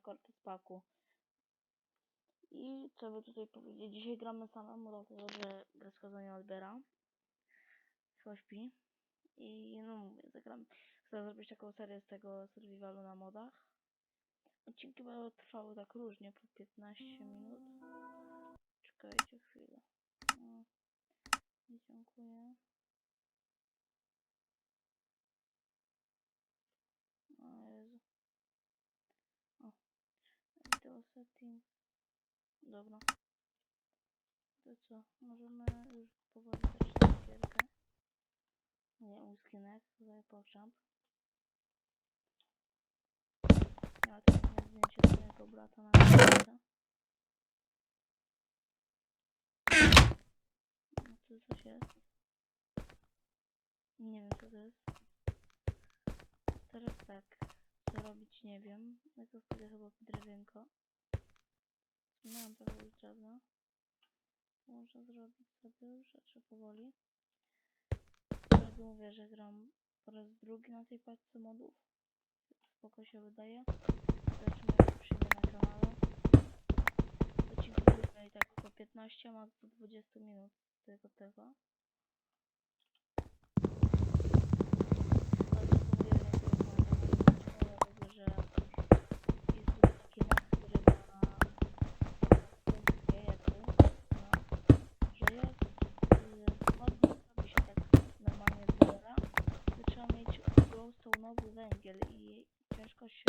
Cortez Paku. I co by tutaj powiedzieć? Dzisiaj gramy samemu, dlatego że Breskoza nie odbiera. Chyba śpi. I no mówię, zagram. Chcę zrobić taką serię z tego survivalu na modach. Odcinki będą trwały tak różnie, po 15 minut. Czekajcie chwilę. No. Dziękuję. O Jezu. O. Video setting. Dobra. To co? Możemy już powoli zaczynać gierkę. Nie, mój skinek. Tutaj pochamp. Ja teraz na zdjęcie swojego brata na górze. No tu coś jest. Nie wiem co to jest. Teraz tak. Co robić nie wiem. No to wtedy chyba drewienko. Mam trochę już drewna. Można zrobić sobie już rzeczy powoli. Mówię, że gram po raz drugi na tej paczce modów. Spoko się wydaje. Zobaczymy jak się przyjmie na kanale. Odcinki i tak około 15, max do 20 minut tego tego. Ale to mówię, jak to jest moja taka dlatego że jest tutaj taki mod, który ma funkcję jakby, no, że jest y, mod nie robi się tak normalnie z zera, to trzeba mieć glowstone'owy węgiel i ciężko się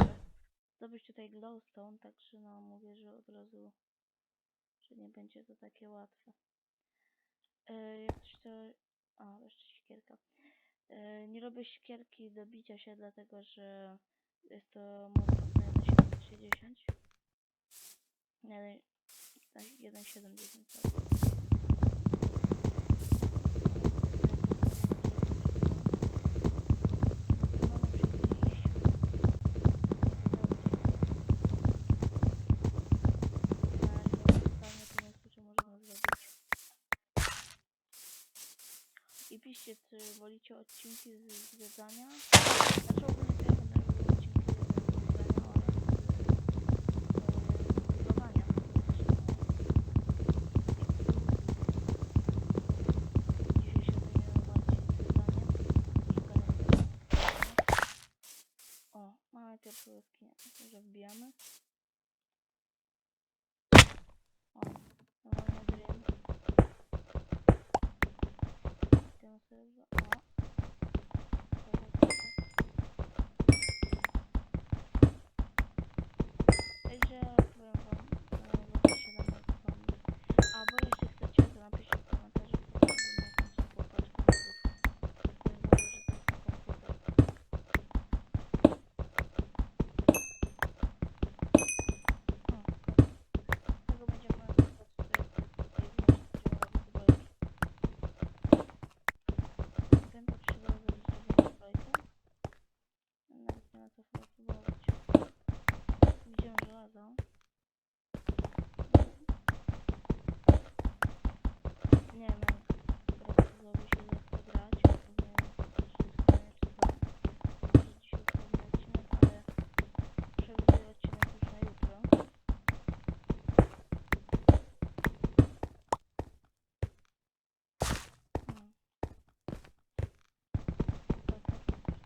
zdobyć tutaj glowstone, także no mówię, że od razu, że nie będzie to takie łatwe. Y, jak coś to... A, jeszcze. Y, nie robię siekierki do bicia się, dlatego że jest to mocno 1.7.10. Nie, tak, 1.7.10, piszcie, czy wolicie odcinki z zwiedzania ogólnie to ja będę robił odcinki z zwiedzania oraz z e, budowania. Dzisiaj się zajmiemy bardziej zwiedzaniem. Szukanie O, mamy pierwszą jaskinię, także wbijamy. O, normalnie dream. Idziemy sobie w... O. Czekaj, czekaj. Także powiem wam, e, zobaczcie na mój pomysł. A, bo jeśli chcecie, to napiszcie w komentarzu, kto zrobił jakąś taką paczkę modów. To jest dobrze, że to jest na komputer. O. Tego będziemy robić tutaj tutaj będziemy robić zbrojki. Wiem, to trzeba zrobić zrobienie zbrojkę. Nawet nie ma co chyba próbować. Widziałem żelazo. Nie wiem, jak Brexizowi się zechce grać. Nie wiem, czy jest koniec, czy dwa. Może dzisiaj ustawię odcinek, ale przewiduję odcinek już na jutro. Hmm. Tak, tak, tak, tak, tak,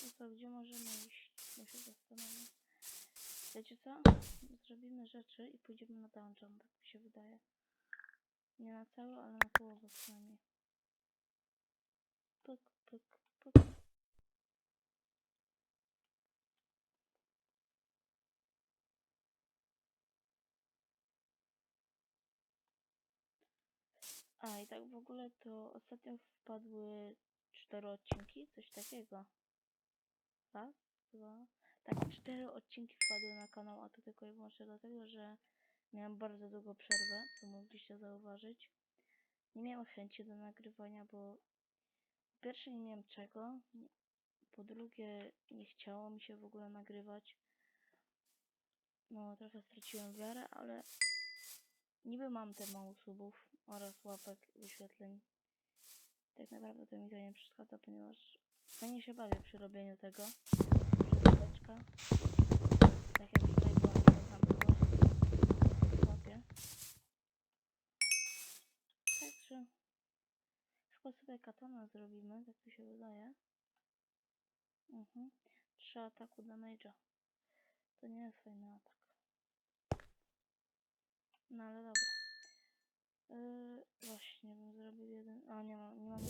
tak. To gdzie możemy iść? Muszę zastanowić. Wiecie co? Zrobimy rzeczy i pójdziemy na dungeon, tak mi się wydaje. Nie na cały, ale na połowę przynajmniej. Pyk, pyk, pyk. A i tak w ogóle to ostatnio wpadły cztery odcinki, coś takiego. Raz, dwa. Tak, cztery odcinki wpadły na kanał, a to tylko i wyłącznie dlatego, że miałem bardzo długą przerwę, co mogliście zauważyć. Nie miałem chęci do nagrywania, bo po pierwsze nie miałem czego, po drugie nie chciało mi się w ogóle nagrywać. No, trochę straciłem wiarę, ale niby mam te mało subów oraz łapek, wyświetleń Tak naprawdę to mi to nie przeszkadza, ponieważ fajnie się bawię przy robieniu tego. Przezóweczka. Tak jak tutaj była, tam było. Łapie. Także chyba sobie katana zrobimy, tak mi się wydaje. Mhm. Trzy ataku damage'a. To nie jest fajny atak. No ale dobra. Yy, właśnie bym zrobił jeden. A nie mam, nie mam.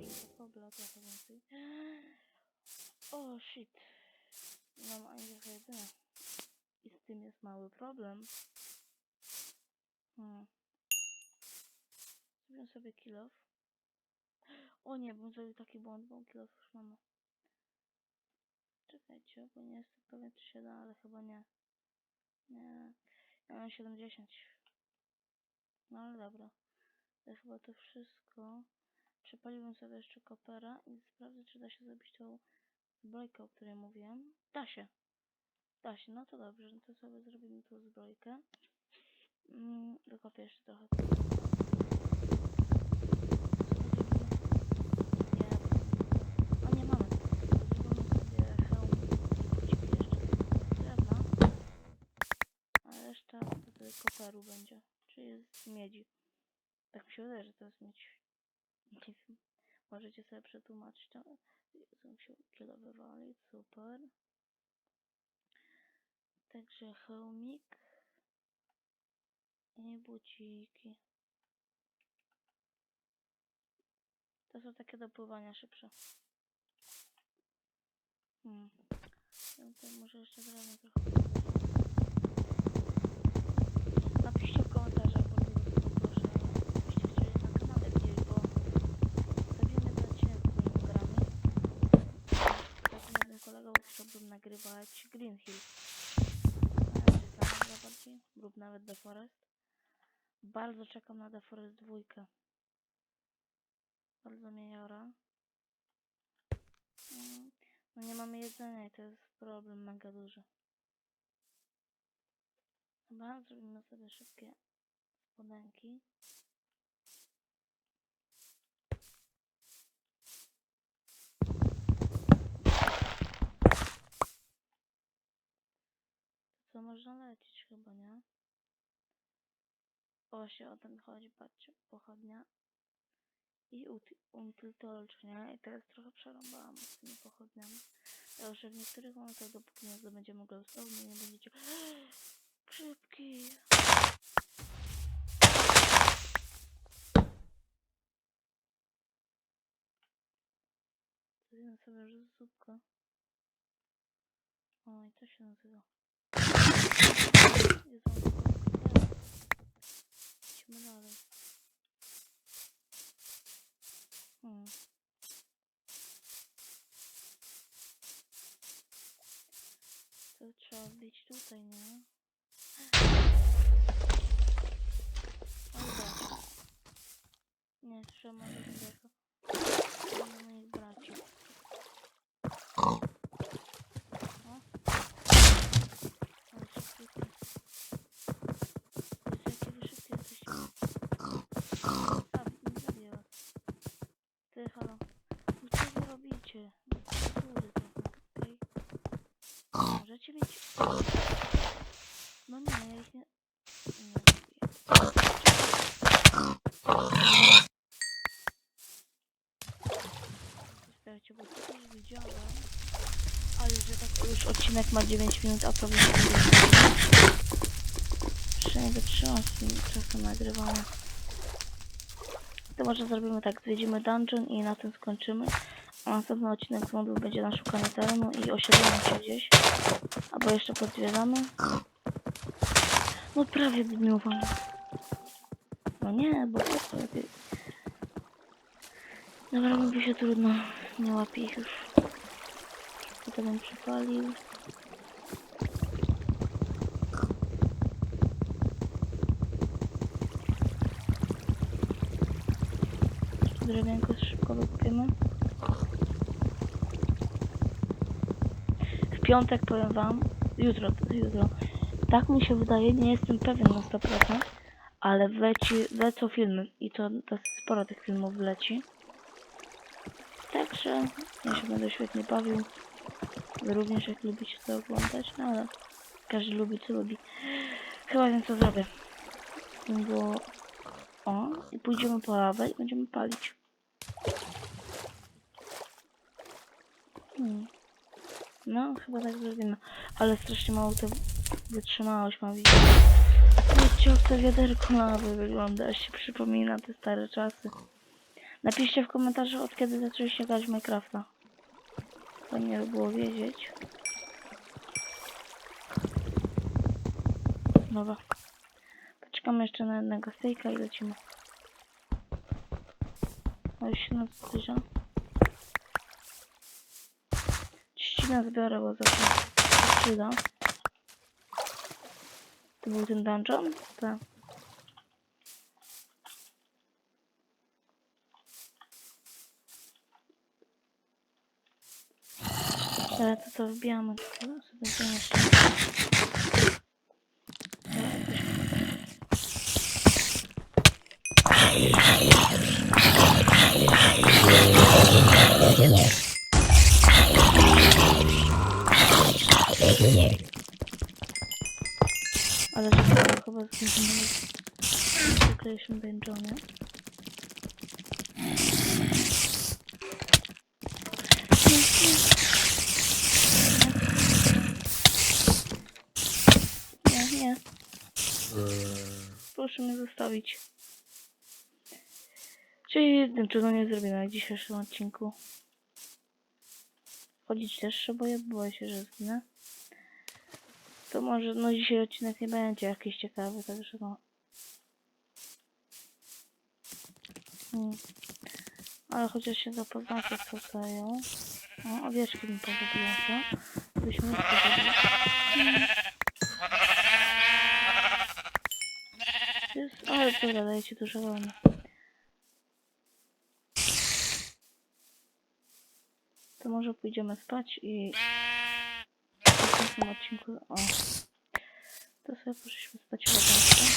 Muszę pobla trochę więcej. O shit. Nie mam ani trochę jedzenia. I z tym jest mały problem. Hmm. Zrobię sobie kill off. O nie, bym zrobił taki błąd, bo kill off już mamy. Czekajcie, bo nie jestem pewien czy się da, ale chyba nie. Nie. Ja mam 70. No ale dobra. To chyba to wszystko. Przepaliłem sobie jeszcze kopera i sprawdzę, czy da się zrobić tą zbrojkę, o której mówiłem. Da się. Da się, no to dobrze, no to sobie zrobimy tą zbrojkę. Mm, dokopię jeszcze trochę. Nie, o nie mamy. Zrobimy sobie hełm i buciki jeszcze z drewna. A reszta to wtedy koperu będzie. Czyli jest z miedzi. Tak mi się wydaje, że to jest miedź. Nie wiem. Możecie sobie przetłumaczyć to. Jezu, się kilo wywali. Super. Także hełmik. I buciki. To są takie do pływania szybsze. Hmm. Ja tutaj może jeszcze drewno trochę. Napiszcie w komentarzach, bo proszę, byście chcieli na kanale widzieć, bo zrobimy ten odcinek z moimi grami. Takim jednym kolegą chciałbym nagrywać Green Hill. Bardziej, lub nawet The Forest. Bardzo czekam na The Forest 2. Bardzo mnie jara. No nie mamy jedzenia i to jest problem mega duży. Chyba zrobimy sobie szybkie spodenki. Co można lecieć chyba, nie? O, Właśnie o ten chodzi, patrzcie, pochodnia i Untiltolcz, nie? I teraz trochę przerąbałam z tymi pochodniami. Ja że w niektórych momentach, dopóki nie zdobędziemy glowstone, nie będziecie Grzybki. Zjem sobie już zupkę. O, i to się nazywa. Jest on Idźmy dalej. Hmm. To trzeba wbić tutaj, nie? Dobra. Nie, trzeba innego. Mamy moich braci. O. Ale szybko. Jezu, jakie wy szybkie jesteście. Zabi- nie zabiję was. Ty, halo. No co wy robicie? No, Kurde, trochę, okej? Możecie mieć... No nie, ja zabiję. Czekajcie, bo to już widziałem. Ale że tak już odcinek ma 9 minut, a to. Jeszcze nie wytrzymam z czasem nagrywania. To może zrobimy tak, zwiedzimy dungeon i na tym skończymy. Następny odcinek z modu będzie na szukanie terenu i osiedlenie się gdzieś. Albo jeszcze podzwiedzamy. No prawie dniówam. No nie, bo co lepiej. Dobra, mówi się trudno. Nie łapię ich już. To bym przypalił. Drewienko szybko wykupimy. W piątek powiem wam, jutro, jutro. Tak mi się wydaje, nie jestem pewien na 100%, ale wleci, lecą filmy i to dosyć sporo tych filmów wleci. Także ja się będę świetnie bawił. Wy również jak lubicie to oglądać, no ale każdy lubi co lubi. Chyba wiem co zrobię. Bo... O, i pójdziemy po lawę i będziemy palić. Hmm. No, chyba tak zrobimy. Ale strasznie mało to wytrzymałość mam widzieć. Wiecie, jak to wiaderko lawy wygląda, aż się przypomina te stare czasy. Napiszcie w komentarzach, od kiedy zaczęliście grać Minecrafta. To nie by było wiedzieć. Dobra. Poczekamy jeszcze na jednego stejka i lecimy. O, już się nas Trzcinę zbiorę, bo za to się przyda. To był ten dungeon? Tak. Ale to co wbijamy, to sobie jeszcze. Ale że chyba zbędziemy Creation Dungeonie. Nie, nie. Proszę mnie zostawić. Czyli niczego nie zrobimy w dzisiejszym odcinku. Chodzić też się boję, boję się, że zginę. To może, no dzisiaj odcinek nie będzie jakiś ciekawy, także no. Hmm. Ale chociaż się zapoznacie co dają. O, owieczki mi pozabiją to. Byśmy pozabili. Jest, ale dobra, dajcie dużo wolno. To może pójdziemy spać i następnym odcinku... O. To sobie poszliśmy spać razem.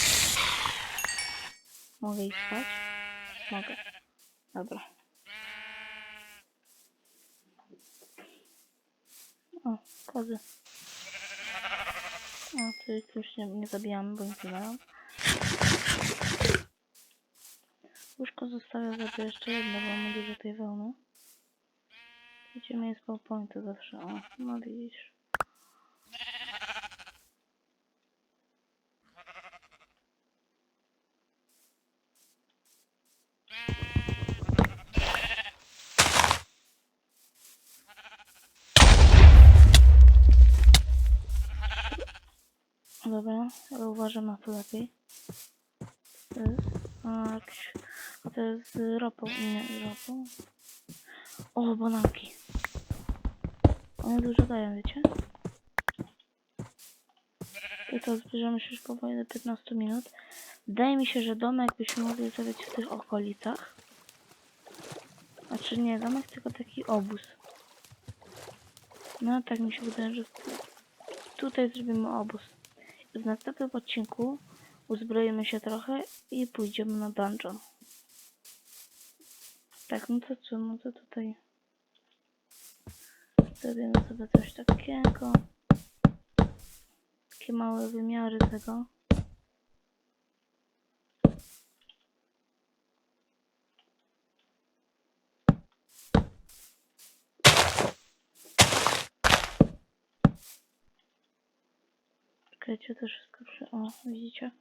Mogę iść spać? Mogę. Dobra. O, kozy. O, to ich już nie, nie zabijamy, bo nic nie mają. Łóżko zostawię sobie jeszcze jedno, bo mamy dużo tej wełny. Idziemy jest po pointu zawsze. O, no widzisz. Ale uważam na to lepiej. A, a to jest z ropą, nie z ropą. O, bananki. One dużo dają, wiecie? I to zbliżamy się już powoli do 15 minut. Wydaje mi się, że domek byśmy mogli zrobić w tych okolicach. Znaczy nie domek, tylko taki obóz. No tak mi się wydaje, że tutaj zrobimy obóz. W następnym odcinku uzbroimy się trochę i pójdziemy na dungeon. Tak, no to co, no to tutaj zrobimy sobie coś takiego. Takie małe wymiary tego. Czekajcie, to wszystko przy... O, widzicie?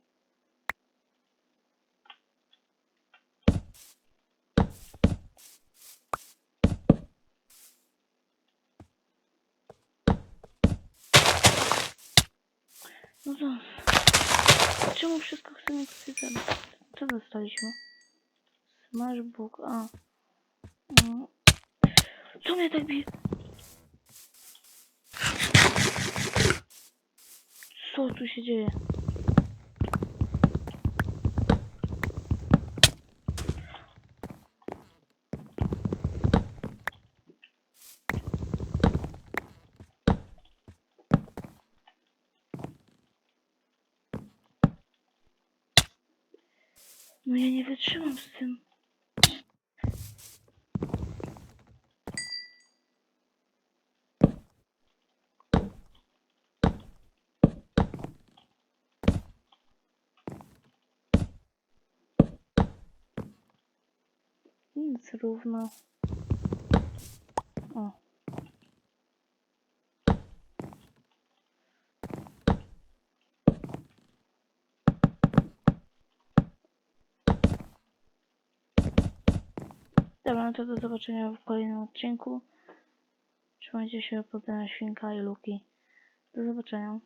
No to... Czemu wszystko chce mi tutaj? Co dostaliśmy? Smash a... No. Co mnie tak bije? Co tu się dzieje? No ja nie wytrzymam z tym. Nic równo. O. Dobra, no to do zobaczenia w kolejnym odcinku. Trzymajcie się, pozdrowienia Świnka i Luki. Do zobaczenia.